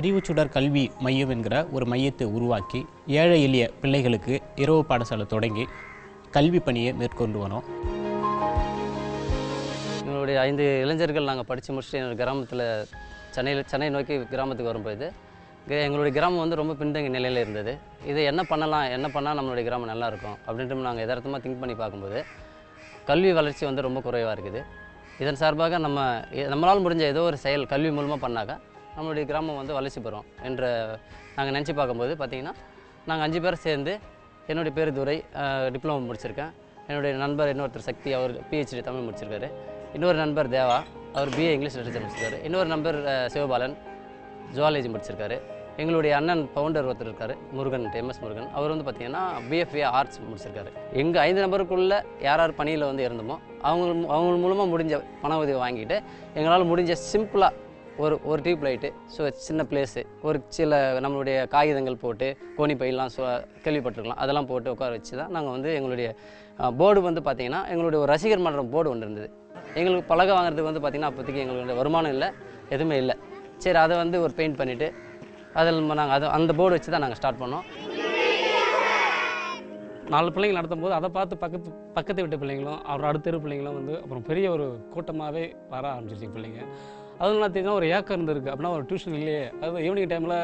நாங்கள் அறிவுச்சுடர் கல்வி மையம் என்கிற ஒரு மையத்தை உருவாக்கி ஏழை எளிய பிள்ளைகளுக்கு இரவு பாடசாலை தொடங்கி கல்வி பணியை மேற்கொண்டு வரோம். எங்களுடைய ஐந்து இளைஞர்கள் நாங்கள் படித்து முடிச்சுட்டு எங்கள் கிராமத்தில் சென்னையில் சென்னை நோக்கி கிராமத்துக்கு வரும்போது எங்களுடைய கிராமம் வந்து ரொம்ப பின்தங்கிய நிலையில் இருந்தது. இது என்ன பண்ணலாம் என்ன பண்ணால் நம்மளுடைய கிராமம் நல்லாயிருக்கும் அப்படின்ட்டு நாங்கள் எதார்த்தமாக திங்க் பண்ணி பார்க்கும்போது கல்வி வளர்ச்சி வந்து ரொம்ப குறைவாக இருக்குது. இதன் சார்பாக நம்ம நம்மளால் முடிஞ்ச ஏதோ ஒரு செயல் கல்வி மூலமாக பண்ணாக்கா நம்மளுடைய கிராமம் வந்து வளர்ச்சி பெறும் என்ற நாங்கள் நினச்சி பார்க்கும்போது பார்த்திங்கன்னா நாங்கள் அஞ்சு பேர் சேர்ந்து என்னுடைய பேர் துரை டிப்ளமோ முடிச்சிருக்கேன். என்னுடைய நண்பர் இன்னொருத்தர் சக்தி அவர் பிஹெச்டி தமிழ் முடிச்சிருக்காரு. இன்னொரு நண்பர் தேவா அவர் பிஏ இங்கிலீஷ் லிட்டரேச்சர் முடிச்சிருக்காரு. இன்னொரு நண்பர் சிவபாலன் ஜுவாலஜி முடிச்சிருக்காரு. எங்களுடைய அண்ணன் பவுண்டர் ஒருத்தர் இருக்கார் முருகன் எம்எஸ் முருகன். அவர் வந்து பார்த்தீங்கன்னா பிஎஃப்ஏ ஆர்ட்ஸ் முடிச்சிருக்காரு. எங்கள் ஐந்து நபருக்குள்ளே யார் யார் பணியில் வந்து இருந்தோமோ அவங்க அவங்க மூலமாக முடிஞ்ச பண உதவி வாங்கிட்டு எங்களால் முடிஞ்ச சிம்பிளாக ஒரு ஒரு டியூப் லைட்டு ஸோ சின்ன பிளேஸு ஒரு சில நம்மளுடைய காகிதங்கள் போட்டு கோணி பையெல்லாம் சொ கேள்விப்பட்டிருக்கலாம். அதெல்லாம் போட்டு உட்கார வச்சு தான் நாங்கள் வந்து எங்களுடைய போர்டு வந்து பார்த்திங்கன்னா எங்களுடைய ஒரு ரசிகர் மன்றம் போர்டு ஒன்று இருந்தது. எங்களுக்கு பலகை வாங்குறதுக்கு வந்து பார்த்திங்கன்னா அப்போதைக்கு எங்களுடைய வருமானம் இல்லை எதுவுமே இல்லை. சரி அதை வந்து ஒரு பெயிண்ட் பண்ணிவிட்டு அதில் நாங்கள் அது அந்த போர்டு வச்சு தான் நாங்கள் ஸ்டார்ட் பண்ணோம். நாலு பிள்ளைங்க நடத்தும் போது அதை பார்த்து பக்கத்து பக்கத்து வீட்டு பிள்ளைங்களும் அப்புறம் அடுத்த தெரு பிள்ளைங்களும் வந்து அப்புறம் பெரிய ஒரு கூட்டமாகவே வர ஆரம்பிச்சிருச்சு பிள்ளைங்க. அதுவும் பார்த்தீங்கன்னா ஒரு ஏக்கம் இருந்திருக்கு. அப்படின்னா ஒரு டியூஷன் இல்லையே. அது ஈவினிங் டைமில்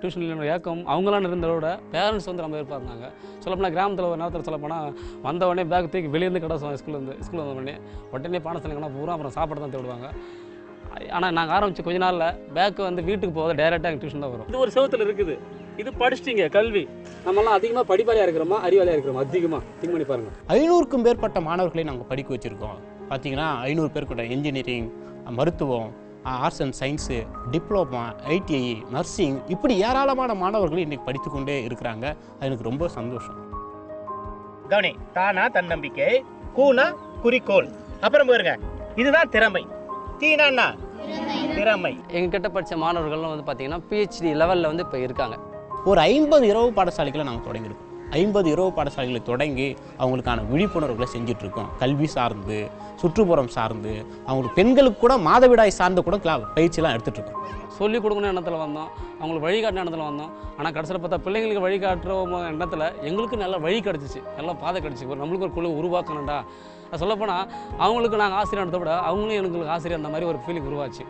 டியூஷன் இல்லைன்னு ஒரு ஏக்கம் அவங்களாம் இருந்ததை விட பேரண்ட்ஸ் வந்து ரொம்ப எதிர்பார்த்தாங்க. சொல்லப்போனால் கிராமத்தில் ஒரு நேரத்தில் சொல்லப்போனால் வந்த உடனே பேக் தூக்கி வெளியேருந்து கிடச்சோம் ஸ்கூல்லேருந்து ஸ்கூல் வந்த உடனே உடனே பாடசாலைங்கன்னா பூரா அப்புறம் சாப்பாடு தான் தேடுவாங்க. ஆனால் நாங்கள் ஆரம்பித்த கொஞ்ச நாளில் பேக்கு வந்து வீட்டுக்கு போகாத டேரெக்டாக எங்கள் டியூஷன் தான் வரும். இது ஒரு செவத்தில் இருக்குது. இது படிச்சிட்டிங்க கல்வி. நம்மலாம் அதிகமாக படிப்பாளியாக இருக்கிறோமா அறிவாளியாக இருக்கிறோமா? அதிகமாக திங்க் பண்ணி பாருங்கள் ஐநூறுக்கும் மேற்பட்ட மாணவர்களை நாங்கள் படிக்க வச்சுருக்கோம். பார்த்தீங்கன்னா ஐநூறு பேர் கூட இன்ஜினியரிங் மருத்துவம் arts and science diploma ITI nursing இப்படி ஏராளமான மாணவர்கள் இன்றைக்கி படித்து கொண்டே இருக்கிறாங்க. அது எனக்கு ரொம்ப சந்தோஷம். கவனி தானா தன்னம்பிக்கை கூனா குறிக்கோள். அப்புறம் பாருங்க இதுதான் திறமை. தீனா திறமை. எங்ககிட்ட படித்த மாணவர்கள்லாம் வந்து பார்த்திங்கன்னா பிஹெச்டி லெவலில் வந்து இப்போ இருக்காங்க. ஒரு ஐம்பது இரவு பாடசாலைகளை நாங்கள் தொடங்கியிருக்கோம். ஐம்பது இரவு பாடசாலைகளை தொடங்கி அவங்களுக்கான விழிப்புணர்வுகளை செஞ்சிட்ருக்கோம். கல்வி சார்ந்து சுற்றுப்புறம் சார்ந்து அவங்களுக்கு பெண்களுக்கு கூட மாதவிடாய் சார்ந்து கூட கிளா பயிற்சியெல்லாம் எடுத்துகிட்டு இருக்கோம் சொல்லிக் கொடுக்கணும் எண்ணத்தில் வந்தோம். அவங்களுக்கு வழிகாட்டின எண்ணத்தில் வந்தோம். ஆனால் கடைசியில் பார்த்தா பிள்ளைங்களுக்கு வழிகாட்டுற எண்ணத்தில் எங்களுக்கு நல்ல வழி கிடச்சிச்சு. நல்ல பாதை கிடச்சி ஒரு நம்மளுக்கு ஒரு குழு உருவாக்கணும்டா. சொல்லப்போனால் அவங்களுக்கு நாங்கள் ஆசிரியர் நடத்த விட அவங்களும் எங்களுக்கு ஆசிரியர் அந்த மாதிரி ஒரு ஃபீலிங் உருவாச்சு.